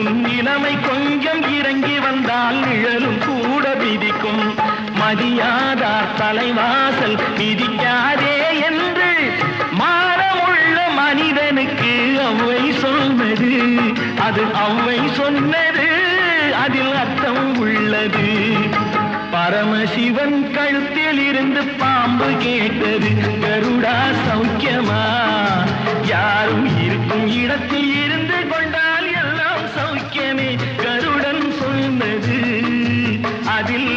உன் இளமை கொஞ்சம் இறங்கி வந்தால் நிழலும் கூட விதிக்கும் மதியாதா தலைவாசல் மிதிக்காதே என்று மானமுள்ள மனிதனுக்கு அவ்வை சொன்னது. அது அவ்வை சொன்னது அதில் அர்த்தம் உள்ளது. பரமசிவன் கழுத்தில் இருந்து பாம்பு கேட்டது கருடாச காதில்